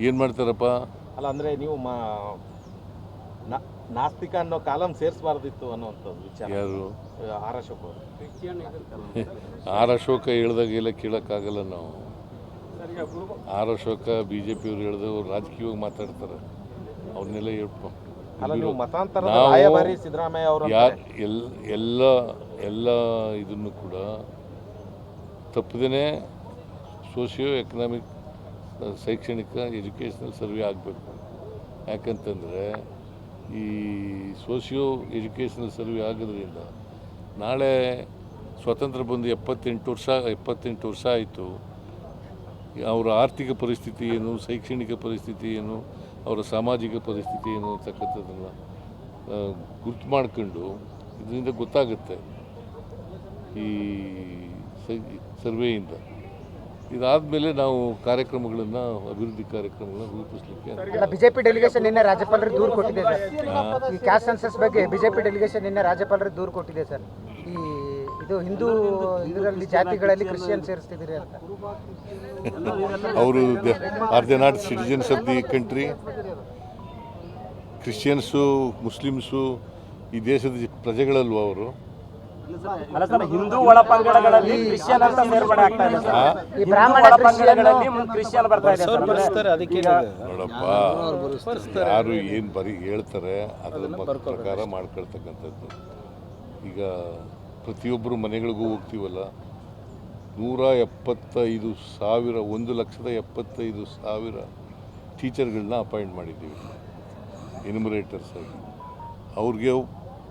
ಏನು ಮಾಡ್ತಾರಪ್ಪ? ಅಲ್ಲ ಅಂದ್ರೆ ನೀವು ಮಾ ನಾ- ನಾಸ್ತಿಕ ಅನ್ನೋ ಕಾಲಂ ಸೇರಿಸಬಾರ್ದಿತ್ತು ಅನ್ನೋಂಥದ್ದು ವಿಚಾರ. ಯಾರು? ಆರ್ ಅಶೋಕ್ ಅವರು. ಆರ್ ಅಶೋಕ ಹೇಳ್ದಾಗೆಲ್ಲ ಕೇಳೋಕ್ಕಾಗಲ್ಲ ನಾವು. ಆರ್ ಅಶೋಕ ಬಿ ಜೆ ಪಿಯವ್ರು ಹೇಳಿದವರು ರಾಜಕೀಯವಾಗಿ ಮಾತಾಡ್ತಾರೆ. ಅವ್ರನ್ನೆಲ್ಲ ಹೇಳ್ಕೊ. ಅಲ್ಲ ನೀವು ಮತಾಂತರದ ನಾವು ರಾಯಭಾರಿ ಸಿದ್ದರಾಮಯ್ಯ ಅವರು ಯಾ ಎಲ್ ಎಲ್ಲ ಎಲ್ಲ ಇದನ್ನು ಕೂಡ ತಪ್ಪದೇ ಸೋಷಿಯೋ ಎಕನಾಮಿಕ್ ಶೈಕ್ಷಣಿಕ ಎಜುಕೇಷನಲ್ ಸರ್ವೆ ಆಗಬೇಕು. ಯಾಕಂತಂದರೆ ಈ ಸೋಷಿಯೋ ಎಜುಕೇಷನಲ್ ಸರ್ವೆ ಆಗೋದ್ರಿಂದ ನಾಳೆ ಸ್ವತಂತ್ರ ಬಂದು ಎಪ್ಪತ್ತೆಂಟು ವರ್ಷ ಎಪ್ಪತ್ತೆಂಟು ವರ್ಷ ಆಯಿತು. ಅವರ ಆರ್ಥಿಕ ಪರಿಸ್ಥಿತಿ ಏನು, ಶೈಕ್ಷಣಿಕ ಪರಿಸ್ಥಿತಿ ಏನು, ಅವರ ಸಾಮಾಜಿಕ ಪರಿಸ್ಥಿತಿ ಏನು ಅಂತಕ್ಕಂಥದ್ದನ್ನು ಗುರ್ತು ಮಾಡ್ಕೊಂಡು ಇದರಿಂದ ಗೊತ್ತಾಗುತ್ತೆ ಈ ಸೈ- ಸರ್ವೆಯಿಂದ ಇದಾದಮೇಲೆ ನಾವು ಕಾರ್ಯಕ್ರಮಗಳನ್ನು ಅಭಿವೃದ್ಧಿ ಕಾರ್ಯಕ್ರಮಗಳನ್ನು ರೂಪಿಸಲಿಕ್ಕೆ ಬಿಜೆಪಿ ಡೆಲಿಗೇಷನ್ ನಿನ್ನೆ ರಾಜ್ಯಪಾಲರಿಗೆ ದೂರು ಕೊಟ್ಟಿದೆ ಸರ್. ಈ ಕ್ಯಾಸ್ಟ್ ಸೆನ್ಸಸ್ ಬಗ್ಗೆ ಬಿಜೆಪಿ ಡೆಲಿಗೇಷನ್ ನಿನ್ನೆ ರಾಜ್ಯಪಾಲರಿಗೆ ದೂರು ಕೊಟ್ಟಿದೆ ಸರ್. ಈ ಇದು ಹಿಂದೂ ಇದರಲ್ಲಿ ಜಾತಿಗಳಲ್ಲಿ ಕ್ರಿಶ್ಚಿಯನ್ ಸೇರಿಸ್ತಿದ್ದೀರಿ ಅಂತ. ಅವರು are they not citizens of the country Christians Muslims ಈ ದೇಶದ ಪ್ರಜೆಗಳಲ್ವ ಅವರು? ಅಲ್ಲ ಸರ್ ಹಿಂದೂ ಒಳಪಂಗಡಗಳಲ್ಲಿ ಕ್ರಿಶ್ಚಿಯನ್ ಅಂತ ಸೇರ್ಪಡೆ ಆಗ್ತಾ ಇದೆ ಸರ್. ಬ್ರಾಹ್ಮಣ ಒಳಪಂಗಡಗಳಲ್ಲಿ ಮುಂದೆ ಕ್ರಿಶ್ಚಿಯನ್ ಬರ್ತಾ ಇದೆ ಸರ್. ನೋಡಪ್ಪ ಯಾರು ಏನು ಬರೀ ಹೇಳ್ತಾರೆ ಅದರ ಪ್ರಕಾರ ಮಾಡ್ಕೊಳ್ತಕ್ಕಂಥದ್ದು. ಈಗ ಪ್ರತಿಯೊಬ್ಬರು ಮನೆಗಳಿಗೂ ಹೋಗ್ತೀವಲ್ಲ ನೂರ ಎಪ್ಪತ್ತೈದು ಸಾವಿರ ಒಂದು ಲಕ್ಷದ ಎಪ್ಪತ್ತೈದು ಸಾವಿರ ಟೀಚರ್ಗಳನ್ನ ಅಪಾಯಿಂಟ್ ಮಾಡಿದ್ದೀವಿ. ಎನ್ಯುಮರೇಟರ್ಸ್ ಆಗಿ. ಅವ್ರಿಗೆ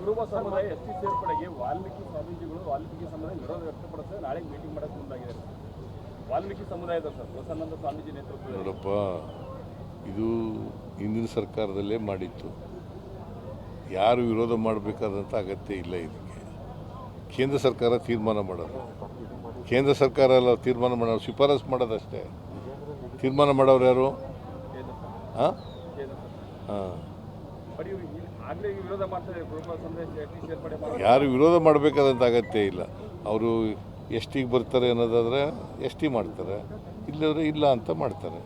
ಕುರುಬ ಸಮುದಾಯ ಎಸ್ ಟಿ ಸೇರ್ಪಡೆಗೆ ವಾಲ್ಮೀಕಿ ಸ್ವಾಮೀಜಿಗಳು ವಾಲ್ಮೀಕಿ ಸಮುದಾಯ ವಿರೋಧ ವ್ಯಕ್ತಪಡಿಸಿದ್ರೆ ನಾಳೆ ಮೀಟಿಂಗ್ ಮಾಡಕ್ಕೆ ಮುಂದಾಗಿದ್ದಾರೆ ವಾಲ್ಮೀಕಿ ಸಮುದಾಯದ ಸರ್ ಬಸವನಂದ ಸ್ವಾಮೀಜಿ ನೇತೃತ್ವದ ನೋಡಪ್ಪ ಇದು ಹಿಂದಿನ ಸರ್ಕಾರದಲ್ಲೇ ಮಾಡಿತ್ತು. ಯಾರು ವಿರೋಧ ಮಾಡಬೇಕಾದಂಥ ಅಗತ್ಯ ಇಲ್ಲ ಇದಕ್ಕೆ. ಕೇಂದ್ರ ಸರ್ಕಾರ ತೀರ್ಮಾನ ಮಾಡೋದು. ಕೇಂದ್ರ ಸರ್ಕಾರ ಎಲ್ಲ ತೀರ್ಮಾನ ಮಾಡೋರು ಶಿಫಾರಸು ಮಾಡೋದಷ್ಟೇ. ತೀರ್ಮಾನ ಮಾಡೋರು ಯಾರು? ಹಾಂ ಹಾಂ ಯಾರು ವಿರೋಧ ಮಾಡಬೇಕಾದಂಥ ಅಗತ್ಯ ಇಲ್ಲ. ಅವರು ಎಷ್ಟಿಗೆ ಬರ್ತಾರೆ ಅನ್ನೋದಾದರೆ ಎಷ್ಟಿ ಮಾಡ್ತಾರೆ ಇಲ್ಲದ್ರೆ ಇಲ್ಲ ಅಂತ ಮಾಡ್ತಾರೆ.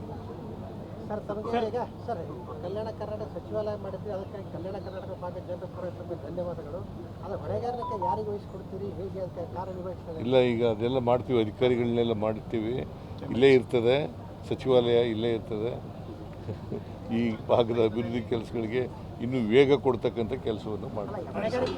ಸರ್ ಕಲ್ಯಾಣ ಕರ್ನಾಟಕ ಸಚಿವಾಲಯ ಮಾಡಿದ್ರಿ ಅದಕ್ಕಾಗಿ ಕಲ್ಯಾಣ ಕರ್ನಾಟಕ ಭಾಗದ ಜನರ ಧನ್ಯವಾದಗಳು. ಅದು ಹೊಣೆಗಾರಿಕೆ ಯಾರಿಗೆ ವಹಿಸ್ಕೊಡ್ತೀರಿ ಹೇಗೆ ಅಂತ ಕಾರ್ಯನಿರ್ವಹಿಸ್ತಾರೆ? ಇಲ್ಲ ಈಗ ಅದೆಲ್ಲ ಮಾಡ್ತೀವಿ ಅಧಿಕಾರಿಗಳನ್ನೆಲ್ಲ ಮಾಡ್ತೀವಿ. ಇಲ್ಲೇ ಇರ್ತದೆ ಸಚಿವಾಲಯ ಇಲ್ಲೇ ಇರ್ತದೆ. ಈ ಭಾಗದ ಅಭಿವೃದ್ಧಿ ಕೆಲಸಗಳಿಗೆ ಇನ್ನೂ ವೇಗ ಕೊಡ್ತಕ್ಕಂಥ ಕೆಲಸವನ್ನು ಮಾಡ್ತೀವಿ